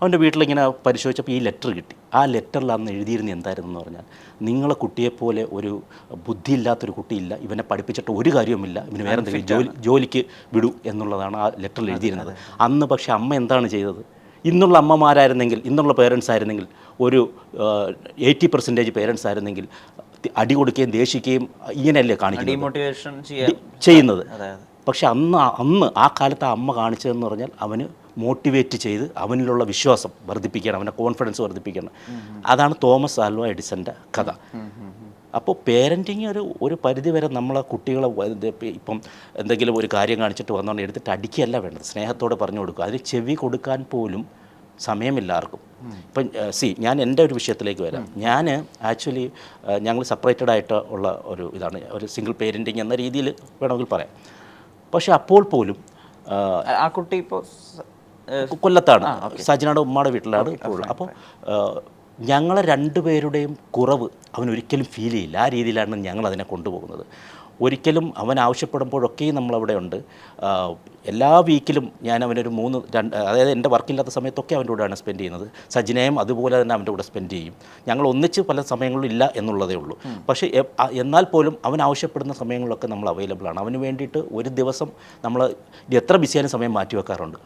അവന്റെ വീട്ടിലിങ്ങനെ പരിശോധിച്ചപ്പോൾ ഈ ലെറ്റർ കിട്ടി. ആ ലെറ്ററിൽ അന്ന് എഴുതിയിരുന്നത് എന്തായിരുന്നു എന്ന് പറഞ്ഞാൽ നിങ്ങളെ കുട്ടിയെപ്പോലെ ഒരു ബുദ്ധിയില്ലാത്തൊരു കുട്ടിയില്ല ഇവനെ പഠിപ്പിച്ചിട്ട് ഒരു കാര്യവുമില്ല ഇവന് വേറെ എന്തെങ്കിലും ജോലി ജോലിക്ക് വിടൂ എന്നുള്ളതാണ് ആ ലെറ്ററിൽ എഴുതിയിരുന്നത്. അന്ന് പക്ഷേ അമ്മ എന്താണ് ചെയ്തത്? ഇന്നുള്ള അമ്മമാരായിരുന്നെങ്കിൽ ഇന്നുള്ള പേരൻസ് ആയിരുന്നെങ്കിൽ ഒരു എയ്റ്റി പെർസെന്റേജ് പേരൻസ് ആയിരുന്നെങ്കിൽ അടി കൊടുക്കുകയും ദേഷിക്കുകയും ഇങ്ങനെയല്ലേ കാണിക്കുന്നത്? ചെയ്യുന്നത്. പക്ഷെ അന്ന് അന്ന് ആ കാലത്ത് ആ അമ്മ കാണിച്ചതെന്ന് പറഞ്ഞാൽ അവന് മോട്ടിവേറ്റ് ചെയ്ത് അവനിലുള്ള വിശ്വാസം വർദ്ധിപ്പിക്കണം അവന്റെ കോൺഫിഡൻസ് വർദ്ധിപ്പിക്കണം. അതാണ് തോമസ് ആൽവ എഡിസന്റെ കഥ. അപ്പോൾ പേരന്റിങ് ഒരു ഒരു പരിധി വരെ നമ്മളെ കുട്ടികളെ ഇപ്പം എന്തെങ്കിലും ഒരു കാര്യം കാണിച്ചിട്ട് വന്നോണ്ട് എടുത്തിട്ട് അടിക്കുകയല്ല വേണ്ടത്. സ്നേഹത്തോടെ പറഞ്ഞു കൊടുക്കുക. അതിന് ചെവി കൊടുക്കാൻ പോലും സമയമില്ലാർക്കും ഇപ്പം സി ഞാൻ എന്റെ ഒരു വിഷയത്തിലേക്ക് വരാം. ഞാൻ ആക്ച്വലി ഞങ്ങൾ സെപ്പറേറ്റഡ് ആയിട്ട് ഉള്ള ഒരു ഇതാണ്. ഒരു സിംഗിൾ പേരന്റിങ് എന്ന രീതിയിൽ വേണമെങ്കിൽ പറയാം. പക്ഷെ അപ്പോൾ പോലും ആ, കുട്ടി ഇപ്പോൾ കൊല്ലത്താണ്. സജനയുടെ ഉമ്മയുടെ വീട്ടിലാണ് ഇപ്പോഴും അപ്പോൾ ഞങ്ങളെ രണ്ടുപേരുടെയും കുറവ് അവൻ ഒരിക്കലും ഫീൽ ചെയ്യില്ല. ആ രീതിയിലാണ് ഞങ്ങൾ അതിനെ കൊണ്ടുപോകുന്നത്. ഒരിക്കലും അവൻ ആവശ്യപ്പെടുമ്പോഴൊക്കെയും നമ്മളവിടെ ഉണ്ട്. എല്ലാ വീക്കിലും ഞാൻ അവനൊരു മൂന്ന് രണ്ട് അതായത് എന്റെ വർക്കില്ലാത്ത സമയത്തൊക്കെ അവന്റെ കൂടെയാണ് സ്പെൻഡ് ചെയ്യുന്നത്. സജിനയും അതുപോലെ തന്നെ അവന്റെ കൂടെ സ്പെൻഡ് ചെയ്യും. ഞങ്ങൾ ഒന്നിച്ച് പല സമയങ്ങളിലും ഇല്ല എന്നുള്ളതേ ഉള്ളൂ. പക്ഷേ എന്നാൽ പോലും അവൻ ആവശ്യപ്പെടുന്ന സമയങ്ങളിലൊക്കെ നമ്മൾ അവൈലബിൾ ആണ്. അവന് വേണ്ടിയിട്ട് ഒരു ദിവസം നമ്മൾ എത്ര ബിസിയാനും സമയം മാറ്റി വെക്കാറുണ്ട്.